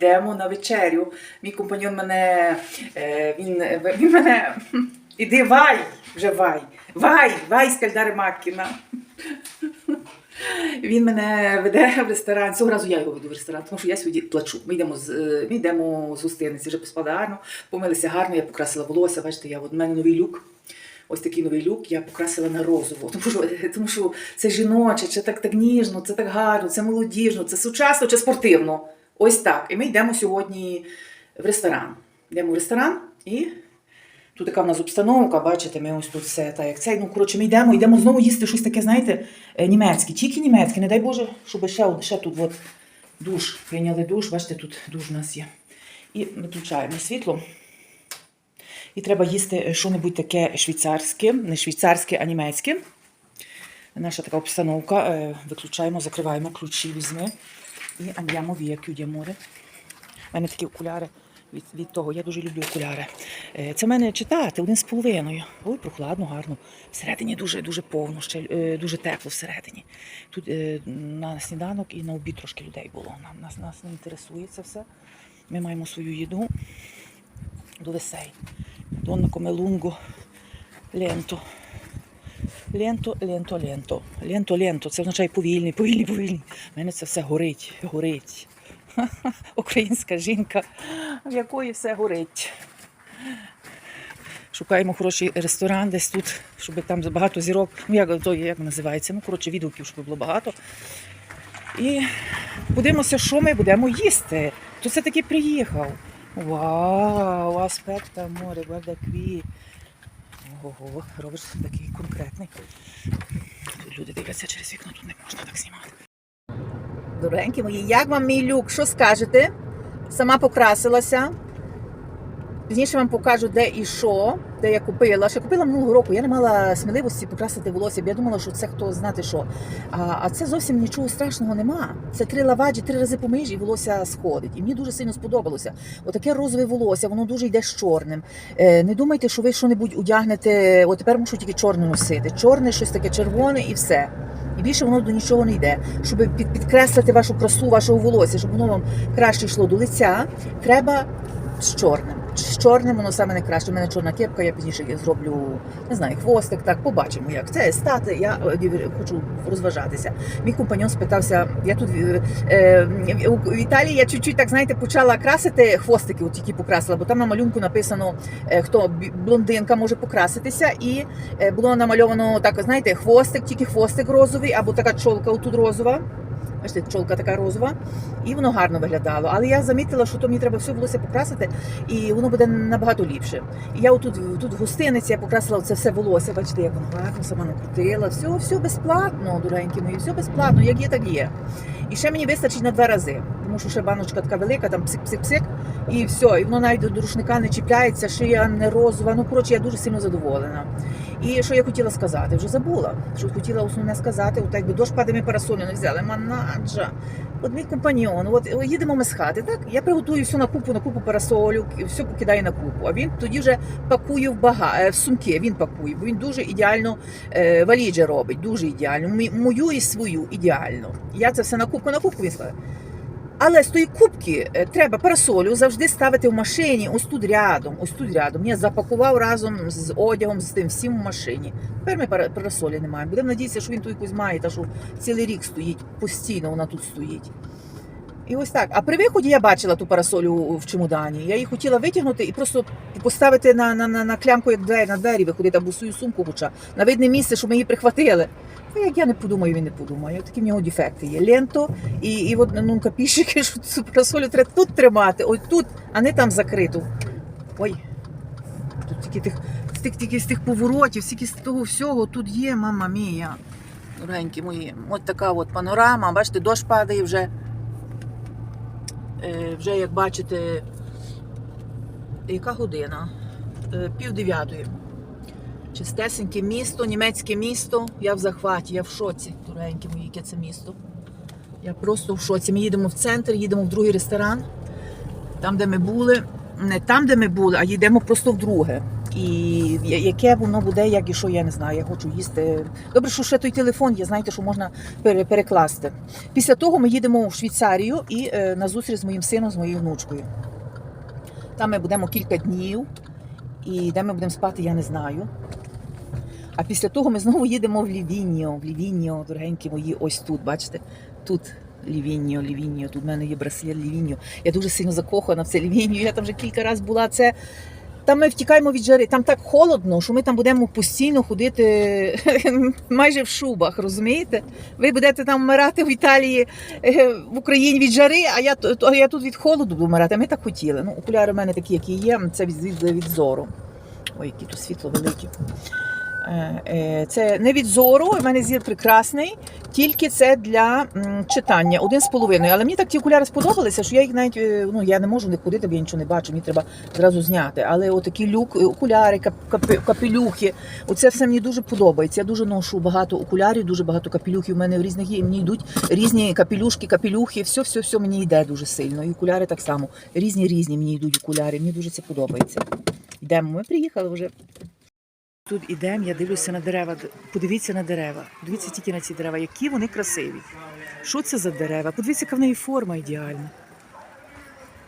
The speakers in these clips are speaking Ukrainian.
Йдемо на вечерю. Мій компаньон мене. е, Він, він мене. Іди вай! Вже вай! Вай! Вай з Кальдари Маккіна. Він мене веде в ресторан. Цього разу я його веду в ресторан, тому що я сьогодні плачу. Ми йдемо з е, ми йдемо з гостиниці, вже поспали гарно, помилися гарно, я покрасила волосся. Бачите, я от у мене новий люк. Ось такий новий люк я покрасила на розово. Тому що, тому що це жіноче, це так, так ніжно, це так гарно, це молодіжно, це сучасно чи спортивно. Ось так. І ми йдемо сьогодні в ресторан. Йдемо в ресторан і тут така в нас обстановка, бачите, ми ось тут все так як цей. Ну, коротше, ми йдемо, йдемо знову їсти щось таке, знаєте, е, німецьке. Тільки німецьке, не дай Боже, щоб ще, ще тут от душ. Прийняли душ, бачите, тут душ у нас є. І виключаємо світло. І треба їсти що-небудь таке швейцарське, не швейцарське, а німецьке. Наша така обстановка. Е, Виключаємо, закриваємо ключі, візьми. І andiamo via, chiudiamo. У мене такі окуляри від, від того. Я дуже люблю окуляри. Е, Це в мене читати один з половиною. Ой, прохладно, гарно. Всередині дуже дуже повно, ще е, дуже тепло всередині. Тут е, на сніданок і на обід трошки людей було. Нас, нас не інтересує це все. Ми маємо свою їду до весей. Донна come lungo, lento. Ленто, ленто, ленто. Ленто, ленто. Це означає повільний, повільний, повільний. У мене це все горить, горить. Українська жінка, в якої все горить. Шукаємо хороший ресторан десь тут, щоб там багато зірок. Ну, як, то, як називається? Ну, коротше, відгуків, щоб було багато. І подивимося, що ми будемо їсти. Хто це таки приїхав? Вау, аспекта море. Ого, робиш такий конкретний. Дивляться через вікно, тут не можна так знімати. Дорогенькі мої, як вам мій люк? Що скажете? Сама покрасилася. Пізніше вам покажу, де і що, де я купила. Ще купила минулого року. Я не мала сміливості покрасити волосся, бо я думала, що це хто знати що. А, а це зовсім нічого страшного нема. Це три лаваджі, три рази помиєш і волосся сходить. І мені дуже сильно сподобалося. Отаке розове волосся, воно дуже йде з чорним. Е, не думайте, що ви що-небудь одягнете. От тепер мушу тільки чорне носити. Чорне, щось таке червоне і все. І більше воно до нічого не йде. Щоб під, підкреслити вашу красу, вашого волосся, щоб воно вам краще йшло до лиця, треба з чорним. З чорним воно саме найкраще. У мене чорна кепка, я пізніше зроблю не знаю, хвостик. Так побачимо, як це стати. Я е, хочу розважатися. Мій компаньон спитався. Я тут е, е, в Італії я чуть-чуть так знаєте почала красити хвостики, от тільки покрасила, бо там на малюнку написано, е, хто блондинка може покраситися, і е, було намальовано так, знаєте, хвостик, тільки хвостик розовий, або така чолка отут розова. Бачите, чолка така розова, і воно гарно виглядало. Але я замітила, що то мені треба все волосся покрасити, і воно буде набагато ліпше. І я отут тут в гостиниці я покрасила це все волосся. Бачите, як воно гарно сама накрутила. Все, все безплатно, дорогенькі мої, все безплатно, як є, так є. І ще мені вистачить на два рази, тому що ще баночка така велика, там псик-псик-псик, і все, і воно навіть до рушника не чіпляється, шия не розова. Ну коротше, я дуже сильно задоволена. І що я хотіла сказати? Вже забула. Що хотіла основне сказати, от якби дощ падає, ми парасолю не взяли. Манаджа. От мій компаньон, от їдемо ми з хати, так? Я приготую все на купу, на купу парасолю, все покидаю на купу. А він тоді вже пакує в бага, е, в сумки. Він пакує, бо він дуже ідеально е, валіджі робить, дуже ідеально. Мою і свою ідеально. Я це все на кубку, на кубку він сказав. Але з тої кубки е, треба парасолю завжди ставити в машині, ось тут рядом, ось тут рядом. Я запакував разом з одягом, з тим всім в машині. Тепер ми парасолі не маємо. Будемо надіятися, що він тут якусь має, та що цілий рік стоїть, постійно вона тут стоїть. І ось так. А при виході я бачила ту парасолю в чемодані. Я її хотіла витягнути і просто поставити на, на, на, на клямку, як двері, на двері виходити, або свою сумку, хоча на видне місце, щоб ми її прихватили. Ну, як я не подумаю, він не подумає. Такі в нього дефекти є. Ленто і, і от ну, капіщики, що цю парасолю треба тут тримати, ось тут, а не там закриту. Ой, тут тільки тих, стільки тільки з тих поворотів, стільки з того всього тут є, мама мія. Дорогенькі мої, от така от панорама. Бачите, дощ падає вже. Е, вже як бачите, яка година? Е, пів дев'ятої. Чистесеньке місто, німецьке місто. Я в захваті, я в шоці. Дорогенькі яке це місто. Я просто в шоці. Ми їдемо в центр, їдемо в другий ресторан. Там, де ми були. Не там, де ми були, а їдемо просто в друге. І яке воно буде, як і що, я не знаю. Я хочу їсти. Добре, що ще той телефон є, знаєте, що можна перекласти. Після того ми їдемо в Швейцарію і е, на зустріч з моїм сином, з моєю внучкою. Там ми будемо кілька днів, і де ми будемо спати, я не знаю. А після того ми знову їдемо в Лівіньо. В Лівіньо, дорогенькі мої, ось тут, бачите? Тут Лівіньо, Лівіньо, тут в мене є браслет Лівіньо. Я дуже сильно закохана в це Лівіньо. Я там вже кілька разів була. Це там ми втікаємо від жари. Там так холодно, що ми там будемо постійно ходити майже в шубах, розумієте? Ви будете там вмирати в Італії, е, в Україні від жари, а я, а я тут від холоду буду вмирати. Ми так хотіли. Ну, окуляри в мене такі, які є, це від, від, від зору. Ой, які тут світло велике. Е, е, Це не від зору, у мене зір прекрасний, тільки це для читання, один з половиною. Але мені так ті окуляри сподобалися, що я їх навіть е, ну я не можу не ходити, бо я нічого не бачу, мені треба зразу зняти. Але отакі люк, окуляри, кап, капелюхи, оце все мені дуже подобається. Я дуже ношу багато окулярів, дуже багато капелюхів. У мене в різних є, мені йдуть різні капелюшки, капелюхи, все, все, все мені йде дуже сильно. І окуляри так само. Різні різні мені йдуть окуляри. Мені дуже це подобається. Йдемо, ми приїхали вже. Тут ідемо, я дивлюся на дерева. Подивіться на дерева. Подивіться тільки на ці дерева, які вони красиві. Що це за дерева? Подивіться, яка в неї форма ідеальна.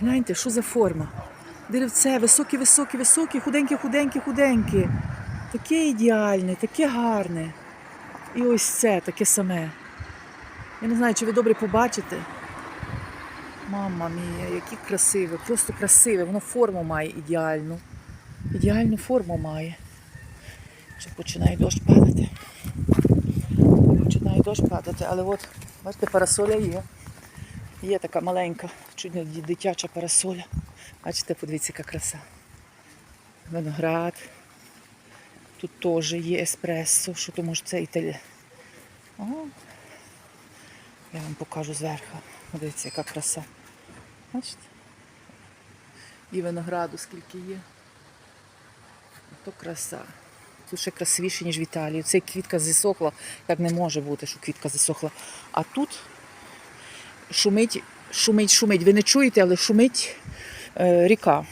Гляньте, що за форма? Деревце, високі, високі, високі, худенькі, худенькі, худенькі. Таке ідеальне, таке гарне. І ось це таке саме. Я не знаю, чи ви добре побачите. Мама мія, які красиве, просто красиве. Воно форму має ідеальну. Ідеальну форму має. Вже починає дощ падати. Починає дощ падати, але от, бачите, парасоля є. Є така маленька, чуть не дитяча парасоля. Бачите, подивіться, яка краса. Виноград. Тут теж є еспресо, що то може це італія. О, я вам покажу зверху. Подивіться, яка краса. Бачите? І винограду скільки є. То краса. Тут ще красивіше, ніж в Італії. Це квітка засохла, як не може бути, що квітка засохла. А тут шумить, шумить, шумить. Ви не чуєте, але шумить е, ріка.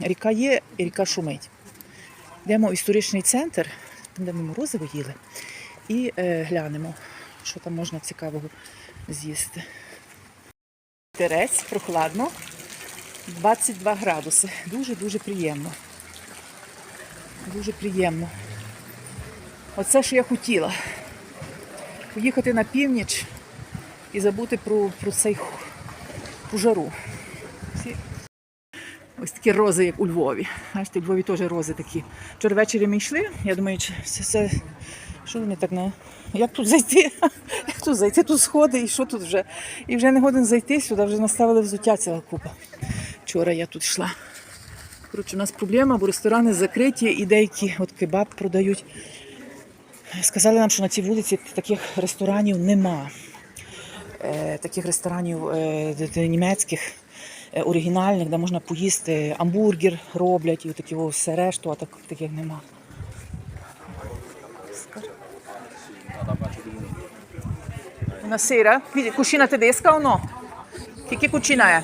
Ріка є, і ріка шумить. Йдемо в історичний центр, там, де ми морозиво їли, і е, глянемо, що там можна цікавого з'їсти. Терець, прохладно, 22 градуси. Дуже-дуже приємно. Дуже приємно. Оце, що я хотіла. Поїхати на північ і забути про, про цей про жару. Ось такі рози, як у Львові. Бачите, у Львові теж рози такі. Вчора ввечері ми йшли, я думаю, чи це що вони так не. Як тут зайти? Як тут зайти? Тут сходи і що тут вже? І вже не годен зайти сюди, вже наставили взуття ціла купа. Вчора я тут йшла. Коротше, у нас проблема, бо ресторани закриті і деякі от кебаб продають. Сказали нам, що на цій вулиці таких ресторанів нема. Е, таких ресторанів е, німецьких, е, оригінальних, де можна поїсти амбургер роблять і такі все решту, а так, таких нема. Buonasera, Qui- cucina tedesca o no? Che, che cucina è?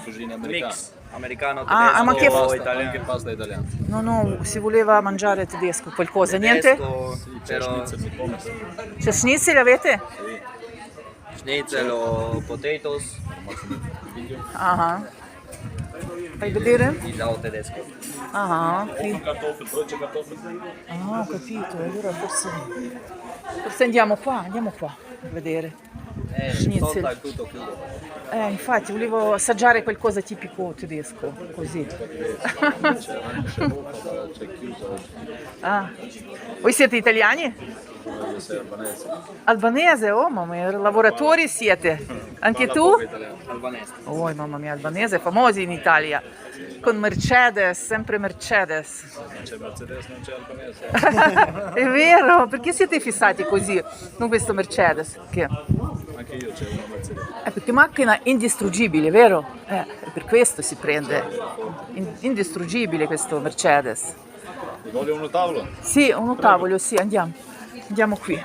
Mix. Americano, Ah, tedesco, ah, ma che Pasta, italiano. anche pasta italiana. No, no, si voleva mangiare tedesco, qualcosa, niente? Tedesco, C'è però schnitzel di. C'è schnitzel avete? schnitzel o potatoes, Ah. Fai vedere? pizza o tedesco. Ah, sì. Ah, ho capito, allora forse... Forse andiamo qua, andiamo qua a vedere. E Schnitzel. sotto è tutto crudo. Eh, infatti, volevo assaggiare qualcosa tipico tedesco, così. Ah. Voi siete italiani? albanese. Oh, mamma mia, lavoratori siete. Anche tu? Albanese. Oh, mamma mia, albanese, famosi in Italia. Con Mercedes, sempre Mercedes. Non c'è Mercedes, non c'è albanese. È vero, perché siete fissati così con questo Mercedes? Che? Anche io c'è una Mercedes. È perché macchina indistruggibile, vero? Eh, è per questo si prende. In- indistruggibile questo Mercedes. Voglio uno tavolo? Sì, uno tavolo, sì, andiamo. Andiamo qui.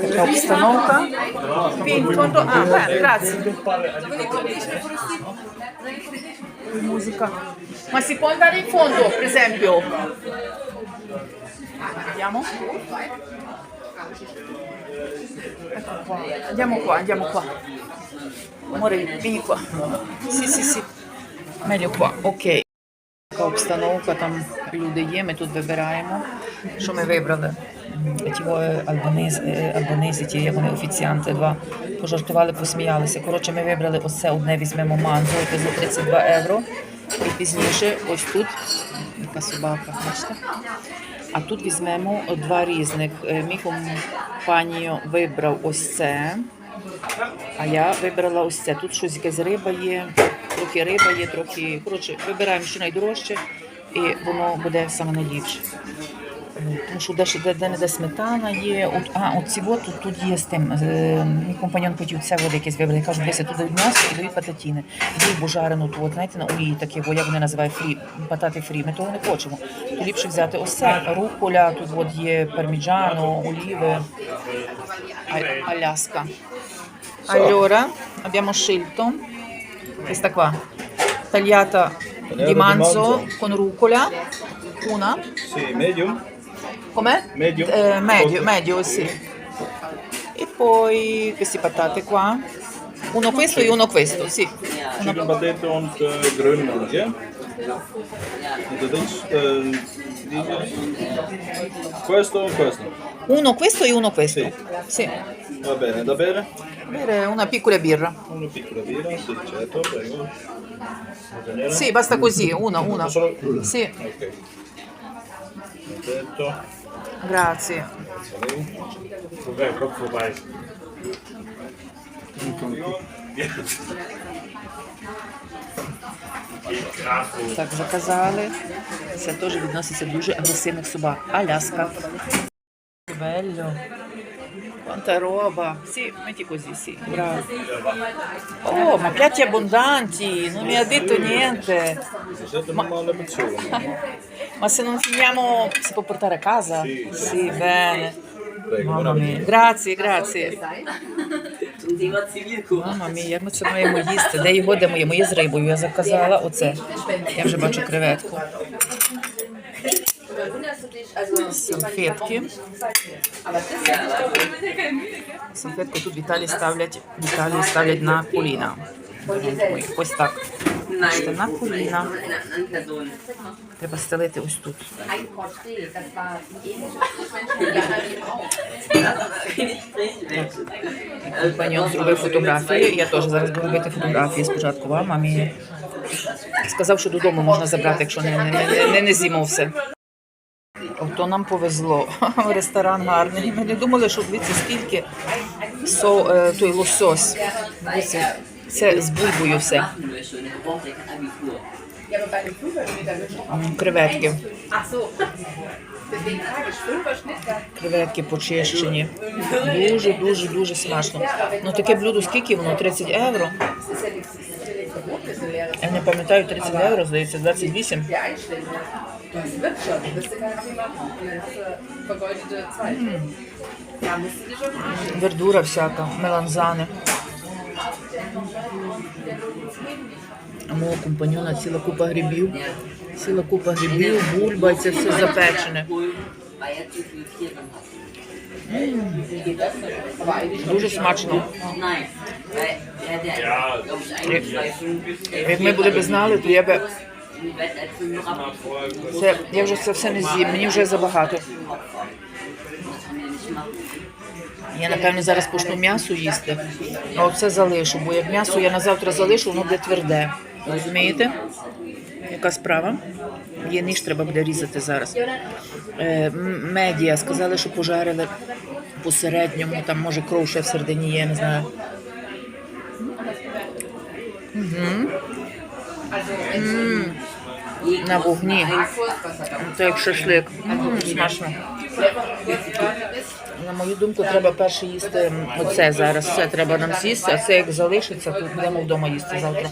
Така обстановка. Qui in fondo, ah, beh, grazie. Musica. Ma si può andare in fondo, per esempio? Andiamo? Ecco qua. Andiamo qua, andiamo qua. Amore, vieni qua. Sì, sì, sì. Meglio qua, ok. Така обстановка, там люди є, ми тут вибираємо. Що ми вибрали? Ті во, е, е, альбанези, ті як вони офіціанти, два пожартували, посміялися. Коротше, ми вибрали ось це одне, візьмемо манго, яке за 32 євро. І пізніше ось тут яка собака, бачите? А тут візьмемо два різних. Е, Мій компанію вибрав ось це. А я вибрала ось це. Тут щось якась риба є, трохи риба є, трохи. Коротше, вибираємо що найдорожче, і воно буде саме найліпше. Тому що де, де, де не де сметана є. От, а, от ці от тут, тут є з тим. Е, мій компаньон хотів це от якесь вибрати. Кажу, дивися, тут дають м'ясо і дають пататіни. Дають божарену, то от, знаєте, на олії такі, бо як вони називають фрі, патати фрі. Ми того не хочемо. То ліпше взяти ось це. Руколя, тут от є парміджано, оліви, а- аляска. Allora, abbiamo scelto questa qua, tagliata di manzo manzo. con rucola, una, Sì, medium. Com'è? Medio. Eh, medio, medio, sì. E poi queste patate qua, uno questo e uno questo, sì. Una- Chicken potato und äh, Grönland, ja? Das äh, questo e questo. Uno questo e uno questo. Sì. Sì. Va bene, da bere? Bere una piccola birra. Una piccola birra, sì, certo, prego. Sì, basta così, una, una. Solo? Sì, Ok. Perfetto. Grazie. Так, заказали. Це теж відноситься дуже агресивних собак. Аляска. Bello. Quanta roba. Sì, metti così, sì. Bravo. Oh, ma piatti abbondanti. Non mi ha detto niente. Persona. Ma se non finiamo si può portare a casa? Sì. Sì, bene. Mamma mia. Grazie, grazie. Мама мія, як ми це маємо їсти? Де його де моє? Моє з рибою. Я заказала оце. Я вже бачу креветку. Салфетки. Салфетку тут в Італії ставлять, в Італії ставлять на коліна. Ось так. Бачите, на коліна. Треба стелити ось тут. Компаньон зробив фотографії. Я теж зараз буду робити фотографії спочатку вам, а мені сказав, що додому можна забрати, якщо не, не, не, не, не з'їмо все. Ото нам повезло. Ресторан гарний. Ми не думали, що дивіться, скільки со, е, той лосось. Це з бульбою все. Креветки. Креветки почищені. Дуже, дуже, смачно. Ну таке блюдо скільки воно? 30 євро. Я не пам'ятаю, 30 євро, здається, 28. Das wird schon, das wirst du kein Thema machen. Dann hast vergeudete Zeit. Ja, musst du dir schon fragen. Вердура всяка, меланзани. А мого компаньона ціла купа грибів. Ціла купа грибів, бульба, це все запечене. Дуже смачно. Як ми були б знали, то я би це, я вже це все не з'їм, мені вже забагато. Я напевно зараз почну м'ясо їсти, а оце залишу, бо як м'ясо я на завтра залишу, воно буде тверде. Розумієте? Яка справа? Є ніж, треба буде різати зараз. Е, медіа сказали, що пожарили посередньому, там може кров ще всередині є, не знаю. Угу. На вогні. Це як шашлик. М, Смачно. На мою думку, треба перше їсти м, оце зараз. Це треба нам з'їсти, а це як залишиться, то будемо вдома їсти завтра.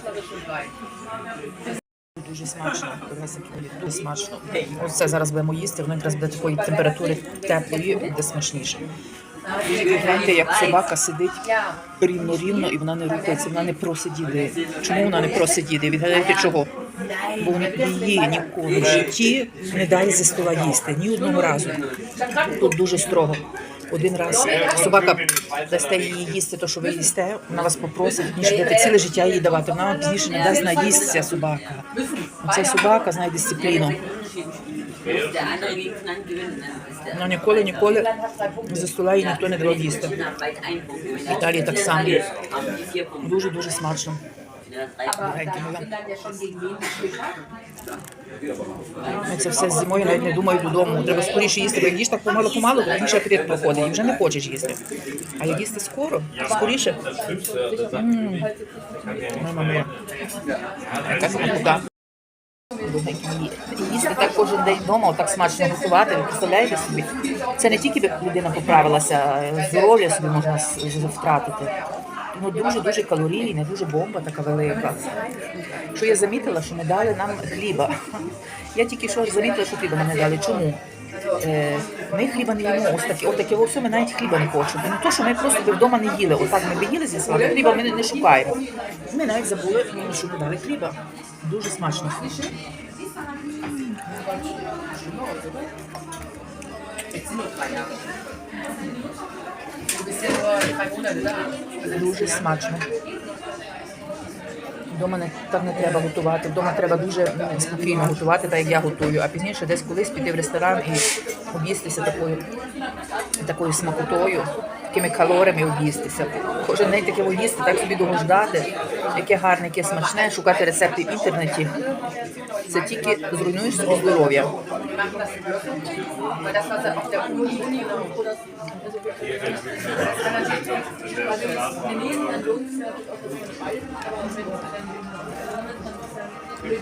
дуже смачно. Дуже смачно. Ось це зараз будемо їсти, воно якраз буде такої температури теплої, буде смачніше. Гляньте, як собака сидить рівно-рівно і вона не рухається, вона не просить їди. Чому вона не просить їди? Відгадайте чого? Бо вона її ніколи в житті не дає зі стола їсти, ні одного разу. Тут дуже строго. Один раз собака дасте їй їсти, то що ви їсте, вона вас попросить, ніж будете ціле життя їй давати. Вона вам пізніше не дасть наїстися собака. Ця собака знає дисципліну. Вона ніколи, ніколи зі стола їй ніхто не давав їсти. В Італії так само. Haben die vier Punkte. Дуже дуже смачно. Ну? Ну, Це все зимою навіть не думаю додому. Треба скоріше їсти, бо як їш так помалу-помалу, то інший апетит проходить і вже не хочеш їсти. А як їсти скоро, скоріше. Мама моя. Яка смакота. Їсти так кожен день вдома, отак смачно готувати. Ви представляєте собі? Це не тільки людина поправилася, здоров'я собі можна втратити. Ну дуже дуже калорійне, дуже бомба така велика. Що я замітила, що не дали нам хліба. Я тільки що замітила, що хліба не дали. Чому? Е, ми хліба не їмо, ось таке, от таке все, ми навіть хліба не хочемо. Не то, що ми просто вдома не їли. Отак ми би їли зі славою, хліба ми не, шукаємо. Ми навіть забули, що не дали хліба. Дуже смачно. Дуже смачно. Вдома не так не треба готувати. Вдома треба дуже спокійно готувати, так як я готую. А пізніше десь колись піти в ресторан і об'їстися такою, такою смакотою, такими калорами об'їстися. Кожен день таке їсти, так собі довго ждати, яке гарне, яке смачне, шукати рецепти в інтернеті. Це тільки зруйнуєш собі здоров'я. Wir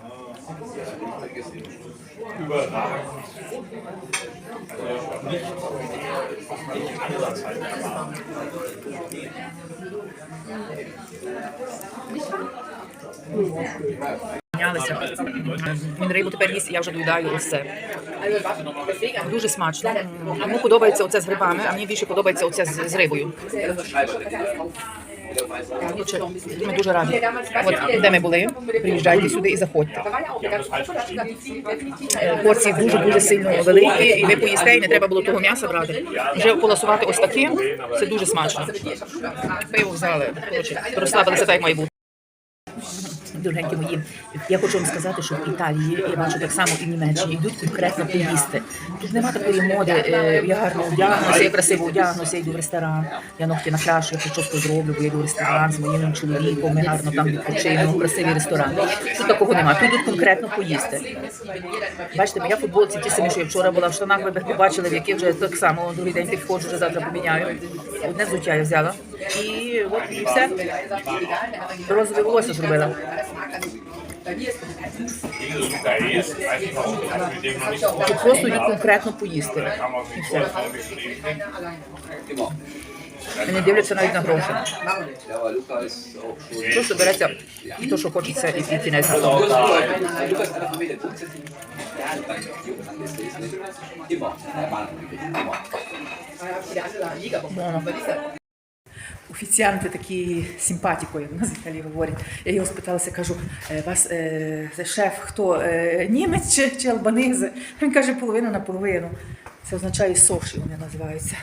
Він рибу тепер їсть, і я вже доїдаю deswegen, Дуже смачно. Йому подобається оце з грибами, а мені більше подобається оце з рибою. Ми дуже раді. От де ми були, приїжджайте сюди і заходьте. Порції дуже дуже сильно великі, і ви поїсте, і не треба було того м'яса брати. Вже полосувати ось таким, це дуже смачно. Пиво взяли, коротше, розслабилися так, як має бути. Дорогенькі мої, я хочу вам сказати, що в Італії я бачу так само і Німеччині йдуть конкретно поїсти. Тут нема такої моди. е, Я гарно одягнуся, я красиво одягнуся, йду в ресторан, я ногті накрашу, я прическу зроблю, бо я йду в ресторан з моїм чоловіком, ми гарно там відпочинемо, красивий ресторан. Тут такого немає. Тут йдуть конкретно поїсти. Бачите, моя футболці ті самі, що я вчора була в штанах, ви побачили, в які вже так само другий день підходжу, вже завтра поміняю. Одне взуття я взяла. І от і все. Розове зробила. Тут просто йдуть конкретно поїсти. man sich. Вони дивляться навіть на гроші. Просто береться і то, що хочеться, і, і кінець. Luca Офіціанти такі симпатіко, як нас в Італії говорять. Я його спиталася, кажу, «Е, вас е, шеф хто? Е, німець чи, чи албанезе? Він каже, половину на половину. Це означає соші, вони називаються.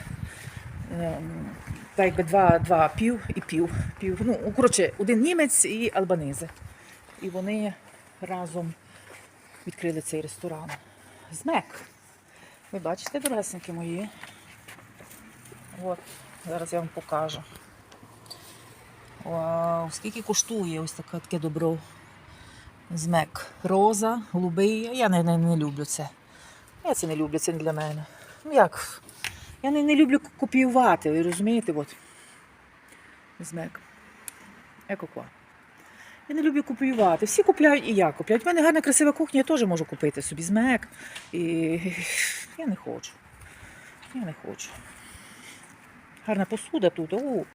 Ем, Так якби два, два пів і пів. пів. Ну, коротше, один німець і албанезе. І вони разом відкрили цей ресторан. Змек. Ви бачите, дорогесеньки мої? От, зараз я вам покажу. Вау, скільки коштує ось таке, таке добро. Змек. Роза, голубий. Я не, не, не люблю це. Я це не люблю, це не для мене. Ну як? Я не, не люблю копіювати, ви розумієте? От. Змек. Еко ква. Я не люблю копіювати. Всі купляють і я купляю. У мене гарна красива кухня, я теж можу купити собі змек. І я не хочу. Я не хочу. Гарна посуда тут. О,